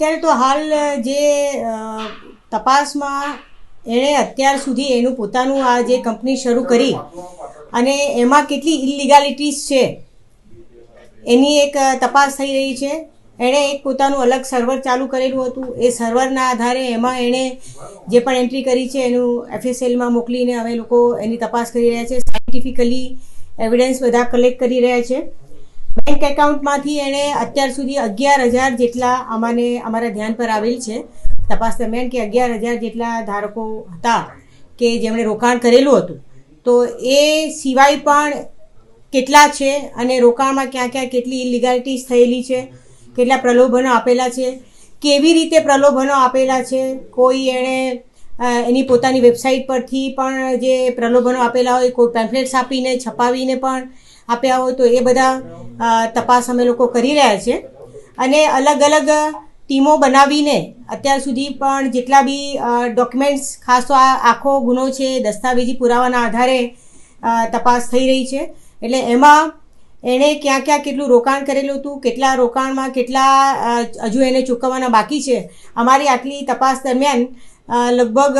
અત્યારે તો હાલ જે તપાસમાં એણે અત્યાર સુધી એનું પોતાનું આ જે કંપની શરૂ કરી અને એમાં કેટલી ઇલિગાલિટીઝ છે, એની એક તપાસ થઈ રહી છે. એણે એક પોતાનું અલગ સર્વર ચાલુ કરેલું હતું. એ સર્વરના આધારે એમાં એણે જે પણ એન્ટ્રી કરી છે એનું એફએસએલમાં મોકલીને હવે લોકો એની તપાસ કરી રહ્યા છે. સાયન્ટિફિકલી એવિડન્સ બધા કલેક્ટ કરી રહ્યા છે. બેંક એકાઉન્ટમાંથી એણે અત્યાર સુધી અગિયાર હજાર જેટલા અમાને અમારા ધ્યાન પર આવેલ છે. તપાસ દરમિયાન કે અગિયાર હજાર જેટલા ધારકો હતા કે જેમણે રોકાણ કરેલું હતું. તો એ સિવાય પણ કેટલા છે અને રોકાણમાં ક્યાં ક્યાં કેટલી ઇલિગાલિટીઝ થયેલી છે, કેટલા પ્રલોભનો આપેલા છે, કેવી રીતે પ્રલોભનો આપેલા છે, કોઈ એણે એની પોતાની વેબસાઇટ પરથી પણ જે પ્રલોભનો આપેલા હોય, કોઈ પેમ્પલેટ્સ આપીને, છપાવીને પણ આપ્યા હોય તો એ બધા તપાસ અમે લોકો કરી રહ્યા છે. અને અલગ અલગ ટીમો બનાવીને અત્યાર સુધી પણ જેટલા બી ડોક્યુમેન્ટ્સ ખાસ તો આ આખો ગુનો છે, દસ્તાવેજી પુરાવાના આધારે તપાસ થઈ રહી છે. એટલે એમાં એણે ક્યાં ક્યાં કેટલું રોકાણ કરેલું હતું, કેટલા રોકાણમાં કેટલા હજુ એને ચૂકવવાના બાકી છે, અમારી આટલી તપાસ દરમિયાન લગભગ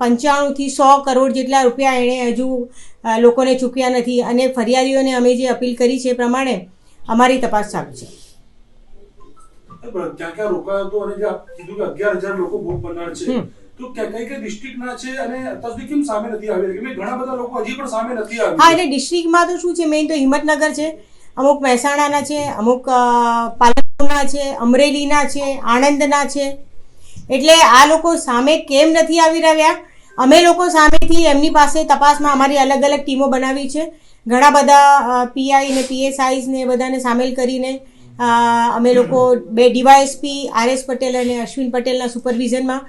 પંચાણુંથી સો કરોડ જેટલા રૂપિયા એણે હજુ લોકોને ચૂક્યા નથી. અને ફરિયાદીઓને અમે જે અપીલ કરી છે એ પ્રમાણે અમારી તપાસ ચાલુ છે. ક્યાં ક્યાં રોકાયો હતો અને કીધું કે અગિયાર હજાર લોકો ભોગ બનનાર છે તો કઈ કઈ ડિસ્ટ્રિક્ટના છે અને અત્યાર કેમ સામે નથી આવી રહ્યા? ઘણા બધા લોકો હજી પણ સામે નથી હા એટલે ડિસ્ટ્રિક્ટમાં તો શું છે? મેઇન તો હિંમતનગર છે અમુક મહેસાણાના છે અમુક પાલનપુરના છે અમરેલીના છે આણંદના છે. એટલે આ લોકો સામે કેમ નથી આવી રહ્યા? અમે લોકો સામેથી એમની પાસે તપાસમાં અમારી અલગ અલગ ટીમો બનાવી છે. ઘણા બધા પીઆઈ ને પીએસઆઈસ ને બધાને સામેલ કરીને અમે લોકો બે ડીવાયએસપી આરએસ પટેલ અને અશ્વિન પટેલના સુપરવિઝનમાં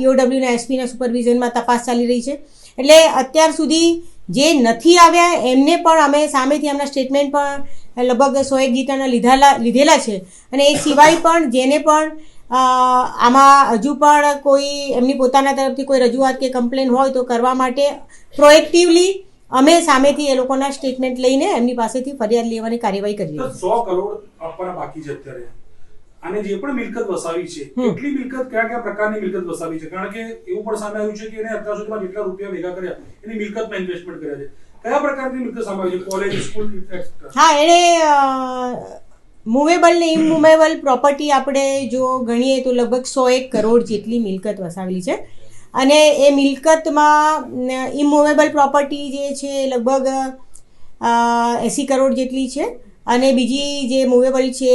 ઈઓડબ્લ્યુના એસપીના સુપરવિઝનમાં તપાસ ચાલી રહી છે. એટલે અત્યાર સુધી જે નથી આવ્યા, એમને પણ અમે સામેથી એમના સ્ટેટમેન્ટ પણ લગભગ સો એક ગીતાના લીધેલા લીધેલા છે. અને એ સિવાય પણ જેને પણ આમાં હજુ પણ કોઈ એમની પોતાના તરફથી કોઈ રજૂઆત કે કમ્પ્લેન હોય તો કરવા માટે પ્રોએક્ટિવલી અમે સામેથી એ લોકોના સ્ટેટમેન્ટ લઈને એમની પાસેથી ફરિયાદ લેવાની કાર્યવાહી કરી સો કરોડ આપવાના બાકી છે અત્યારે. અને જે પણ મિલકત વસાવી છે. કેટલી મિલકત કયા કયા પ્રકારની મિલકત વસાવી છે? કારણ કે એવું પણ સામે આવ્યું છે કે એને અત્યાર સુધીમાં જેટલા રૂપિયા ભેગા કર્યા એની મિલકતમાં ઇન્વેસ્ટમેન્ટ કર્યા છે. કયા પ્રકારની મિલકત સામે આવી છે? કોલેજ સ્કૂલ હા એણે મૂવેબલ ને ઇમૂવેબલ પ્રોપર્ટી આપણે જો ગણીએ તો લગભગ સો એક કરોડ જેટલી મિલકત વસાવેલી છે. અને એ મિલકતમાં ઇમૂવેબલ પ્રોપર્ટી જે છે લગભગ એંસી કરોડ જેટલી છે. અને બીજી જે મૂવેબલ છે,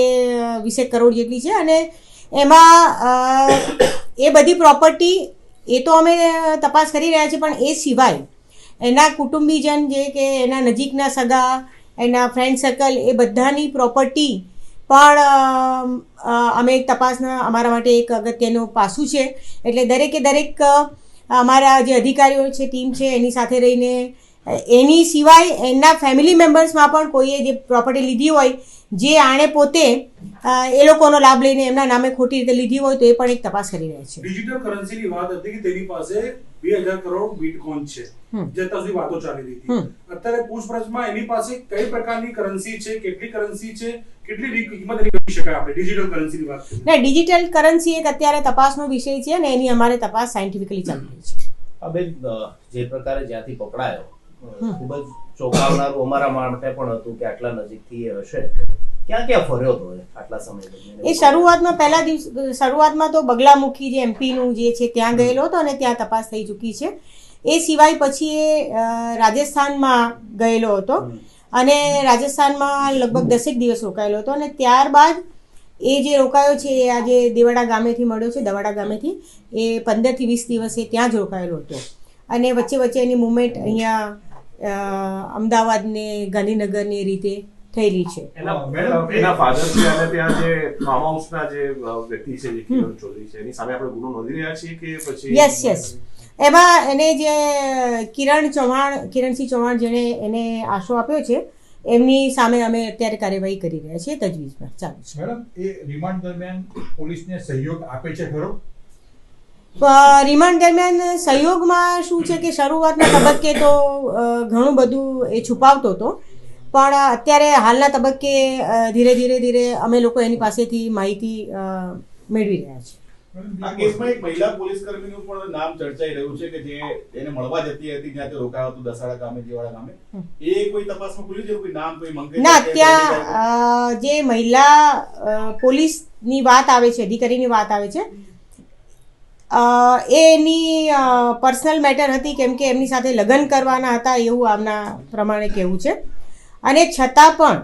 વીસેક કરોડ જેટલી છે. અને એમાં એ બધી પ્રોપર્ટી એ તો અમે તપાસ કરી રહ્યા છીએ, પણ એ સિવાય એના કુટુંબીજન જે કે એના નજીકના સગા, એના ફ્રેન્ડ સર્કલ એ બધાની પ્રોપર્ટી પણ, અમે એક તપાસના, અમારા માટે એક અગત્યનું પાસું છે. એટલે દરેકે દરેક અમારા જે અધિકારીઓ છે, ટીમ છે, એની સાથે રહીને એની સિવાય એના ફેમિલી મેમ્બર્સમાં પણ કોઈએ જે પ્રોપર્ટી લીધી હોય, જે આણે પોતે એ લોકોનો લાભ લઈને એમના નામે ખોટી રીતે લીધી હોય તો એ પણ એક તપાસ કરી રહ્યા છે. ડિજિટલ કરન્સીની વાત હતી કે તેની પાસે બે હજાર કરોડ બીટકોઇન છે. જે અત્યાર સુધી વાતો ચાલી રહી હતી. અત્યારે પૂછપરછમાં એની પાસે કઈ પ્રકારની કરન્સી છે કેટલી કરન્સી છે કેટલી કિંમત એની શકાય આપણે? ડિજિટલ કરન્સીની વાત કરીએ. ને ડિજિટલ કરન્સી એક અત્યારે તપાસનો વિષય છે અને એની અમારે તપાસ સાયન્ટિફિકલી ચાલી રહી છે. જે પ્રકારે જ્યાંથી પકડાયો. ખૂબ જ ચોંકાવનારું અમારા માટે પણ હતું કે આટલા નજીકથી એ હશે. ક્યાં ક્યાં ફર્યો હતો એ આટલા સમય એ શરૂઆતમાં પહેલા દિવસ શરૂઆતમાં તો બગલામુખી જે એમપીનું જે છે ત્યાં ગયેલો હતો અને ત્યાં તપાસ થઈ ચૂકી છે. એ સિવાય પછી એ રાજસ્થાનમાં ગયેલો હતો અને રાજસ્થાનમાં લગભગ દસેક દિવસ રોકાયેલો હતો અને ત્યારબાદ એ જે રોકાયો છે એ આજે દેવાડા ગામેથી મળ્યો છે દવાડા ગામેથી એ પંદરથી વીસ દિવસ ત્યાં જ રોકાયેલો હતો. અને વચ્ચે વચ્ચે એની મુવમેન્ટ અહીંયા અમદાવાદને ગાંધીનગરની રીતે થયેલી છે. એના ફાધર છે અને ત્યાં જે ફાર્મ હાઉસના જે વ્યક્તિ છે જે કિરણ ચૌધરી છે એની સામે આપણે ગુનો નોંધી રહ્યા છીએ કે પછી યસ યસ એમાં એને જે કિરણ ચૌહાણ કિરણસિંહ ચૌહાણ જેણે એને આશરો આપ્યો છે એમની સામે અમે અત્યારે કાર્યવાહી કરી રહ્યા છીએ તજવીજમાં. ચાલુ છે. મેડમ એ રિમાન્ડ દરમિયાન પોલીસને સહયોગ આપે છે ખરો? રિમાન્ડ દરમિયાન સહયોગમાં શું છે કે શરૂઆતના તબક્કે તો ઘણું બધું એ છુપાવતો હતો પણ અત્યારે હાલના તબક્કે ધીરે ધીરે ધીરે અમે લોકો એની પાસેથી માહિતી મેળવી રહ્યા છીએ. આ કેસમાં એક મહિલા પોલીસ કર્મીનું પણ નામ ચર્ચાઈ રહ્યું છે કે જે એને મળવા જતી હતી જ્યાં તે રોકાયો હતો દસાડા ગામે જેવાડા ગામે. એ કોઈ તપાસમાં ખુલ્યું છે? કોઈ નામ કોઈ મંગેતર ના ત્યાં જે મહિલા પોલીસની વાત આવે છે અધિકારીની વાત આવે છે એની પર્સનલ મેટર હતી કેમ કે એમની સાથે લગ્ન કરવાના હતા એવું આમના પ્રમાણે કહેવું છે. અને છતાં પણ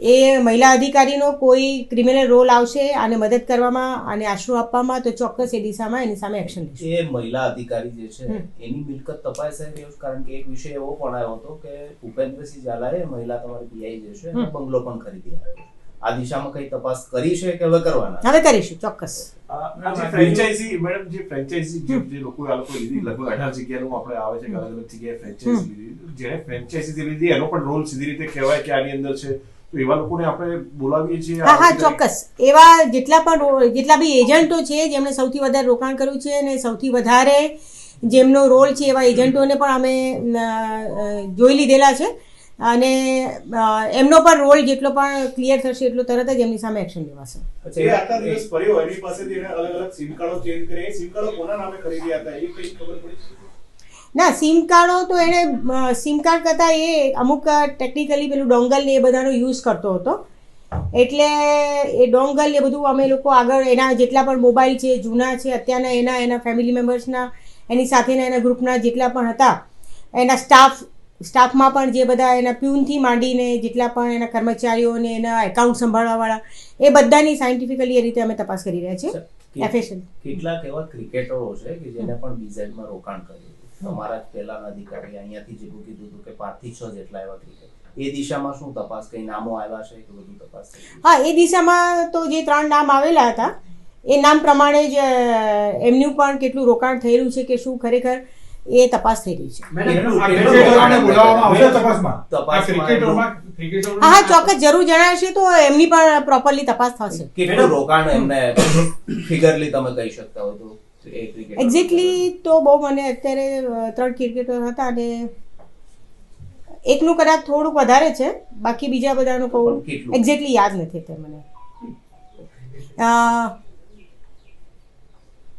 એ મહિલા અધિકારીનો કોઈ ક્રિમિનલ રોલ આવશે આને મદદ કરવામાં અને આશરો આપવામાં તો ચોક્કસ એ દિશામાં એની સામે એક્શન લેશે. એ મહિલા અધિકારી જે છે એની મિલકત તપાસ કારણ કે એક વિષય એવો પણ આવ્યો હતો કે ઉપેન્દ્રસિંહ ઝાલાએ મહિલા તમારી પીઆઈ જે છે બંગલો પણ ખરીદી આપ્યો. આ દિશામાં કઈ તપાસ કરી છે કે હવે કરવાના હવે કરીશું ચોક્કસ. ફ્રેન્ચાઇઝી મેડમ જે ફ્રેન્ચાઇઝી જે લોકો આ લોકો લીધી લગભગ અઢાર જગ્યાનું આપણે આવે છે અલગ અલગ જગ્યાએ ફ્રેન્ચાઇઝી લીધી. જેણે ફ્રેન્ચાઇઝી લીધી એનો પણ રોલ સીધી રીતે કહેવાય કે આની અંદર છે. તો એવા લોકોને આપણે બોલાવીએ છીએ હા હા ચોક્કસ. એવા જેટલા પણ જેટલા બી એજન્ટો છે જેમણે સૌથી વધારે રોકાણ કર્યું છે અને સૌથી વધારે જેમનો રોલ છે એવા એજન્ટોને પણ અમે જોઈ લીધેલા છે. અને એમનો પણ રોલ જેટલો પણ ક્લિયર થશે એટલો તરત જ એમની સામે એક્શન લેવાશે. ના સિમ કાર્ડો તો એણે સિમ કાર્ડ કરતાં એ અમુક ટેકનિકલી પેલું ડોંગલ ને એ બધાનો યુઝ કરતો હતો. એટલે એ ડોંગલ એ બધું અમે લોકો આગળ એના જેટલા પણ મોબાઈલ છે જૂના છે અત્યારના એના એના ફેમિલી મેમ્બર્સના એની સાથેના એના ગ્રુપના જેટલા પણ હતા એના સ્ટાફ સ્ટાફમાં પણ જે બધા એના પ્યુનથી માંડીને જેટલા પણ એના કર્મચારીઓ અને એના એકાઉન્ટ સંભાળવાવાળા એ બધાની સાયન્ટિફિકલી એ રીતે અમે તપાસ કરી રહ્યા છીએ. કેટલાક એવા ક્રિકેટરો છે કે જેને પણ બીઝેડમાં રોકાણ કર્યું અમારા પહેલાના અધિકારી અહીંયાથી જેવું કીધું હતું કે પાંચથી છ જેટલા એવા ક્રિકેટ એ દિશામાં શું તપાસ કઈ નામો આવ્યા છે કે બધું તપાસ હા એ દિશામાં તો જે ત્રણ નામ આવેલા હતા એ નામ પ્રમાણે જ એમનું પણ કેટલું રોકાણ થયેલું છે કે શું ખરેખર એ તપાસ થઈ રહી છે. હા હા ચોક્કસ જરૂર જણાવશે તો એમની પણ પ્રોપરલી તપાસ થશે. કેટલું રોકાણ એમને ફિગરલી તમે કહી શકતા હોય તો એક્ઝેક્ટલી તો બહુ મને અત્યારે ત્રણ ક્રિકેટર હતા અને એકનું કદાચ થોડુંક વધારે છે બાકી બીજા બધાનું કહું એક્ઝેક્ટલી યાદ નથી તે મને.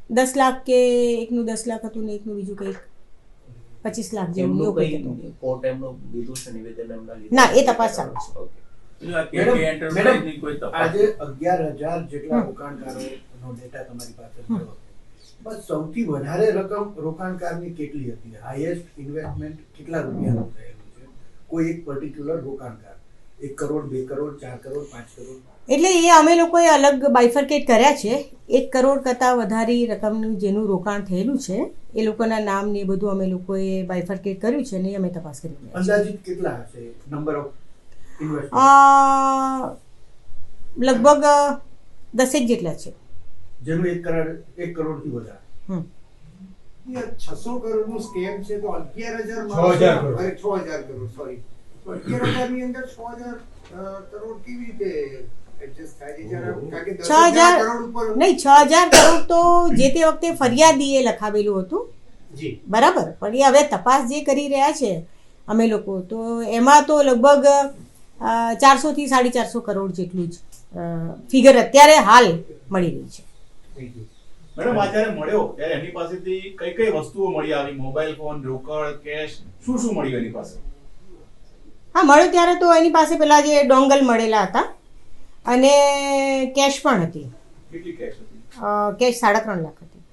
દસ લાખ કે એકનું દસ લાખ હતું ને એકનું બીજું કંઈક? પચીસ લાખ જેવું એવું કઈ કોર્ટ એમનું દીધું છે નિવેદન એમના ના, એ તપાસ ચાલુ છે. આજે અગિયાર હજાર જેટલા રોકાણકારોનો ડેટા તમારી પાસે મળ્યો. બસ સૌથી વધારે રકમ રોકાણકારની કેટલી હતી? હાઈએસ્ટ ઇન્વેસ્ટમેન્ટ કેટલા રૂપિયાનું થયેલું છે? કોઈ એક પર્ટિક્યુલર રોકાણકાર. એક કરોડ બે કરોડ ચાર કરોડ પાંચ કરોડ. એટલે એ અમે લોકોએ અલગ બાઇફર્કેટ કર્યા છે. એક કરોડ કરતાં વધારે રકમનું જેનું રોકાણ થયેલું છે એ લોકોના નામ ને એ બધું અમે લોકોએ બાઇફર્કેટ કર્યું છે ને અમે તપાસ કરી અંદાજિત કેટલા હશે? નંબર ઓફ લગભગ દસેક જેટલા છે. જેનું એક કરોડ એક કરોડથી વધારે. છસો કરોડનું સ્કેમ છે તો અગિયાર હજાર. છ હજાર કરોડ. સોરી અગિયાર અંદર છ હજાર કરોડ કેવી રીતે છ? નહીં છ હજાર કરોડ તો જે તે વખતે ફરિયાદીએ લખાવેલું હતું. બરાબર? પણ એ હવે તપાસ જે કરી રહ્યા છે અમે લોકો તો એમાં તો લગભગ ચારસોથી સાડી ચારસો કરોડ જેટલું જ ફિગર અત્યારે હાલ મળી રહી છે. મેડમ આ જ્યારે મળ્યો ત્યારે એની પાસેથી કઈ કઈ વસ્તુઓ મળી આવી? મોબાઈલ ફોન રોકડ કેશ શું શું મળ્યું એની પાસે? હા મળ્યો ત્યારે તો એની પાસે પેલા જે ડોંગલ મળેલા હતા અને કેશ પણ હતી. કેશ સાડા ત્રણ લાખ હતી.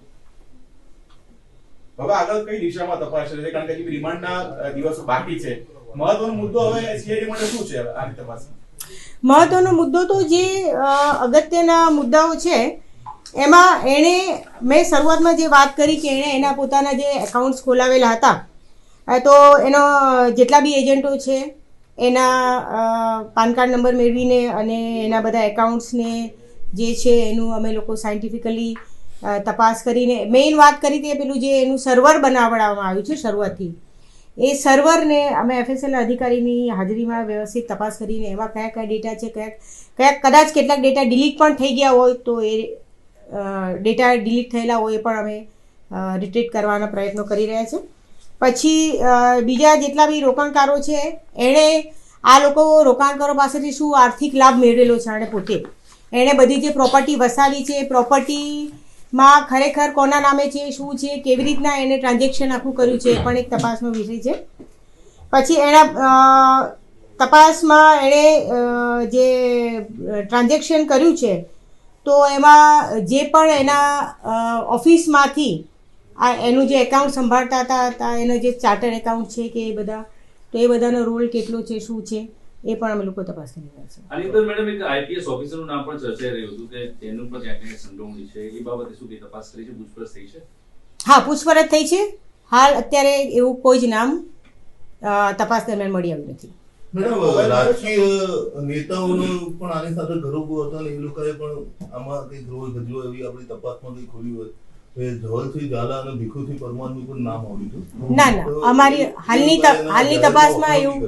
હવે આગળ કઈ દિશામાં તપાસ છે? કારણ કે હજી રિમાન્ડના દિવસો બાકી છે. મહત્વનો મુદ્દો હવે સીઆઈડી માટે શું છે આની તપાસ મહત્વનો મુદ્દો તો જે અગત્યના મુદ્દાઓ છે એમાં એણે મેં શરૂઆતમાં જે વાત કરી કે એણે એના પોતાના જે એકાઉન્ટ્સ ખોલાવેલા હતા તો એનો જેટલા બી એજન્ટો છે એના પાન કાર્ડ નંબર મેળવીને અને એના બધા એકાઉન્ટ્સને જે છે એનું અમે લોકો સાયન્ટિફિકલી તપાસ કરીને મેઇન વાત કરી તે પેલું જે એનું સર્વર બનાવડાવવામાં આવ્યું છે શરૂઆતથી. એ સર્વરને અમે એફએસએલ અધિકારીની હાજરીમાં વ્યવસ્થિત તપાસ કરીને એમાં કયા કયા ડેટા છે, કયા કયા, કદાચ કેટલાક ડેટા ડિલીટ પણ થઈ ગયા હોય તો એ ડેટા ડિલીટ થયેલા હોય એ પણ અમે રિટ્રીટ કરવાના પ્રયત્નો કરી રહ્યા છે. પછી બીજા જેટલા બી રોકાણકારો છે, એણે આ લોકો રોકાણકારો પાસેથી શું આર્થિક લાભ મેળવેલો છે એણે પોતે? એણે બધી જે પ્રોપર્ટી વસાવી છે પ્રોપર્ટીમાં ખરેખર કોના નામે છે, શું છે, કેવી રીતના એને ટ્રાન્ઝેક્શન આખું કર્યું છે, એ પણ એક તપાસનો વિષય છે. પછી એના તપાસમાં એણે જે ટ્રાન્ઝેક્શન કર્યું છે, તો એમાં જે પણ એના ઓફિસમાંથી આ એનું જે એકાઉન્ટ સંભાળતા હતા હતા એનો જે ચાર્ટર એકાઉન્ટ છે કે એ બધા તો એ બધાનો રોલ કેટલો છે શું છે એ પણ અમે લોકો તપાસ કરી રહ્યા છે આની અંદર મેડમ એક આઈપીએસ ઓફિસરનું નામ પણ ચર્ચાઈ રહ્યું હતું કે તેનું પણ ક્યાંક ક્યાંક સંડોવણી છે. એ બાબતે શું કઈ તપાસ કરી છે? પૂછપરછ થઈ છે? હા પૂછપરછ થઈ છે. હાલ અત્યારે એવું કોઈ જ નામ તપાસ દરમિયાન મળી આવ્યું નથી. મેડમ રાજકીય નેતાઓનો પણ આની સાથે ગરોબો હતો ને એ લોકોએ પણ આમાં કંઈક રોલ ભજવો એવી આપણી તપાસમાં કંઈ ખોલ્યું હોય? ના ના. અમારી હાલની હાલની તપાસમાં એવું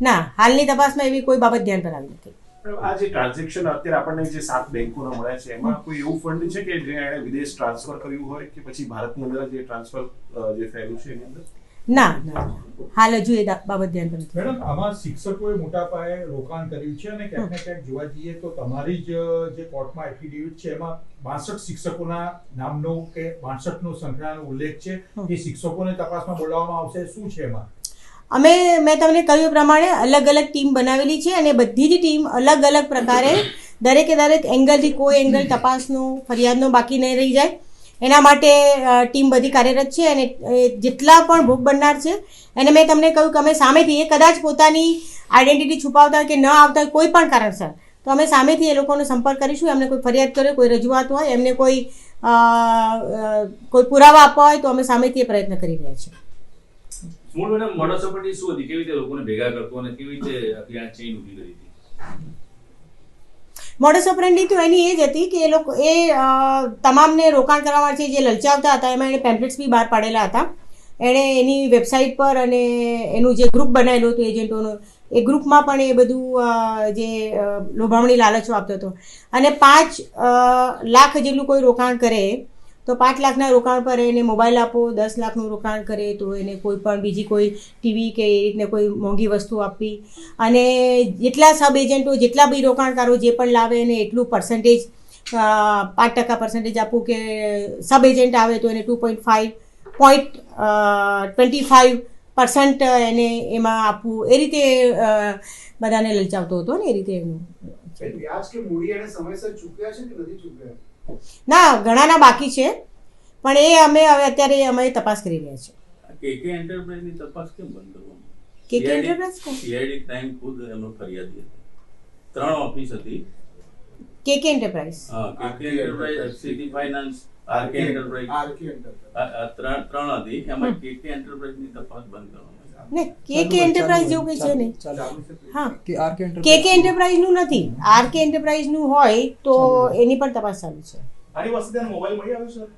ના હાલની તપાસમાં એવી કોઈ બાબત ધ્યાન પર આવી નથી. આ જે ટ્રાન્ઝેક્શન અત્યારે આપણને જે સાત બેંકોના મળ્યા છે એમાં કોઈ એવું ફંડ છે કે જે વિદેશ ટ્રાન્સફર કર્યું હોય કે પછી ભારતની અંદર જે ટ્રાન્સફર જે થયેલું છે એની અંદર? ના ના. હાલ હજુ એ બાબત ધ્યાન નથી. મેડમ આમાં શિક્ષકોએ મોટા પાયે રોકાણ કર્યું છે અને ક્યાંક ને ક્યાંક જોવા જઈએ તો તમારી જ જે કોર્ટમાં એફિડેવિટ છે એમાં બાસઠ શિક્ષકોના નામનો કે બાસઠ નો સંખ્યાનો ઉલ્લેખ છે. એ શિક્ષકોને તપાસમાં બોલાવવામાં આવશે? શું છે એમાં? અમે મેં તમને કહ્યું પ્રમાણે અલગ અલગ ટીમ બનાવેલી છે અને બધી જ ટીમ અલગ અલગ પ્રકારે દરેકે દરેક એંગલથી કોઈ એંગલ તપાસનો ફરિયાદનો બાકી નહીં રહી જાય. એના માટે ટીમ બધી કાર્યરત છે અને જેટલા પણ ભોગ બનનાર છે, એને મેં તમને કહ્યું કે અમે સામેથી એ કદાચ પોતાની આઈડેન્ટિટી છુપાવતા કે ન આવતા હોય કોઈ પણ કારણસર, તો અમે સામેથી એ લોકોનો સંપર્ક કરીશું, એમને કોઈ ફરિયાદ કરે કોઈ રજૂઆત હોય, એમને કોઈ કોઈ પુરાવા આપવા હોય તો અમે સામેથી એ પ્રયત્ન કરી રહ્યા છીએ. મૂળ મેડમ મોડસ ઓપરેન્ડી શું હતી? કેવી રીતે લોકોને ભેગા કરતો અને કેવી રીતે અભિયાન ચેઇન ઊભી કરી હતી? મોડસ ઓપરેન્ડી તો એની એ જ હતી કે એ લોકો એ તમામને રોકાણ કરવા માટે જે લલચાવતા હતા, એમાં એણે પેમ્પલેટ્સ બી બહાર પાડેલા હતા. એણે એની વેબસાઇટ પર અને એનું જે ગ્રુપ બનાવેલું હતું એજન્ટોનું એ ગ્રુપમાં પણ એ બધું જે લોભામણી લાલચો આપતો હતો. અને પાંચ લાખ જેટલું કોઈ રોકાણ કરે તો પાંચ લાખના રોકાણ પર એને મોબાઈલ આપો, દસ લાખનું રોકાણ કરે તો એને કોઈ પણ બીજી કોઈ ટીવી કે એ રીતને કોઈ મોંઘી વસ્તુ આપવી. અને જેટલા સબ એજન્ટો જેટલા બી રોકાણકારો જે પણ લાવે એને એટલું પર્સન્ટેજ પાંચ ટકા પર્સન્ટેજ આપવું કે સબ એજન્ટ આવે તો એને two point five point twenty five percent એને એમાં આપવું. એ રીતે બધાને લલચાવતો હતો ને એ રીતે એનું વ્યાજ કે મૂડી એને સમયસર ચૂક્યા છે કે નથી ચૂક્યા? ના ઘણાના બાકી છે પણ એ અમે હવે અત્યારે અમે તપાસ કરી રહ્યા છીએ. કેકે એન્ટરપ્રાઇઝની તપાસ કેમ બંધ કરવાનું કે કે એન્ટરપ્રાઇઝ કોણ? સીઆઈડી ક્રાઇમ ખુદ એનો ફરિયાદી હતી. ત્રણ ઓફિસ હતી. K K enterprise. હા KK enterprise city finance RK enterprise. RK enterprise. આ- ત્રણ ત્રણ હતી. એમાં કેકે એન્ટરપ્રાઇઝની તપાસ બંધ કરવામાં આવી. ને કે કે એન્ટરપ્રાઇઝ જેવું કંઈ છે ને હા. કે આર કે એન્ટરપ્રાઇઝનું નથી. આર કે એન્ટરપ્રાઇઝનું હોય તો એની પણ તપાસ ચાલુ છે. આની પાસે મોબાઈલ મળી આવ્યો સર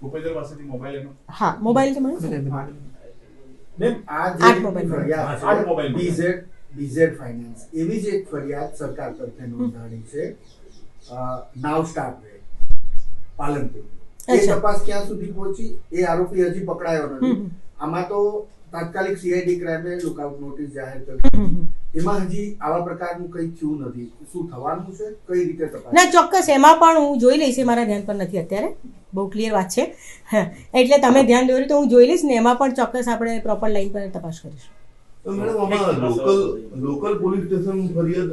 ભૂપેન્દ્ર પાસેથી મોબાઈલ એનો? હા મોબાઈલ તો મળ્યો મેમ આ આઠ જે મોબાઈલ આઠ મોબાઈલ. બીઝેડ બીઝેડ ફાઇનાન્સ એવી જ એક ફરિયાદ સરકાર તરફે નોંધાણી છે. નાવ સ્ટાર્ટ વે પાલનપુર. એ તપાસ ક્યાં સુધી પહોંચી? એ આરોપી હજી પકડાયો નથી. આમાં તો તાત્કાલિક સીઆઈડી ક્રાઇમે લુકઆઉટ નોટિસ જાહેર કરી. એમાં હજી આવા પ્રકારનું કંઈ થયું નથી. શું થવાનું છે? કઈ રીતે તપાસ? ના ચોક્કસ. એમાં પણ હું જોઈ લઈશ. એ મારા ધ્યાન પર નથી અત્યારે. બહુ ક્લિયર વાત છે. હા, એટલે તમે ધ્યાન દોર્યું તો હું જોઈ લઈશ ને એમાં પણ ચોક્કસ આપણે પ્રોપર લાઈન પર તપાસ કરીશું. તો મેડમ આમાં લોકલ લોકલ પોલીસ સ્ટેશન ફરિયાદ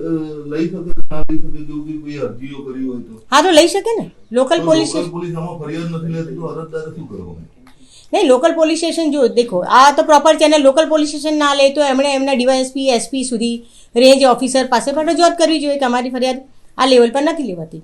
લઈ શકે ના લઈ શકે જેવું કે કોઈ અરજીઓ કરી હોય તો? હા તો લઈ શકે ને. લોકલ પોલીસ પોલીસ આમાં ફરિયાદ નથી લેતી તો અરજદારે શું કરવાનું? નહીં લોકલ પોલીસ સ્ટેશન જો, દેખો, આ તો proper channel local police station ના લે તો એમણે એમના ડીવાયએસપી એસપી સુધી રેન્જ ઓફિસર પાસે પણ રજૂઆત કરવી જોઈએ કે અમારી ફરિયાદ આ લેવલ પર નથી લેવાતી.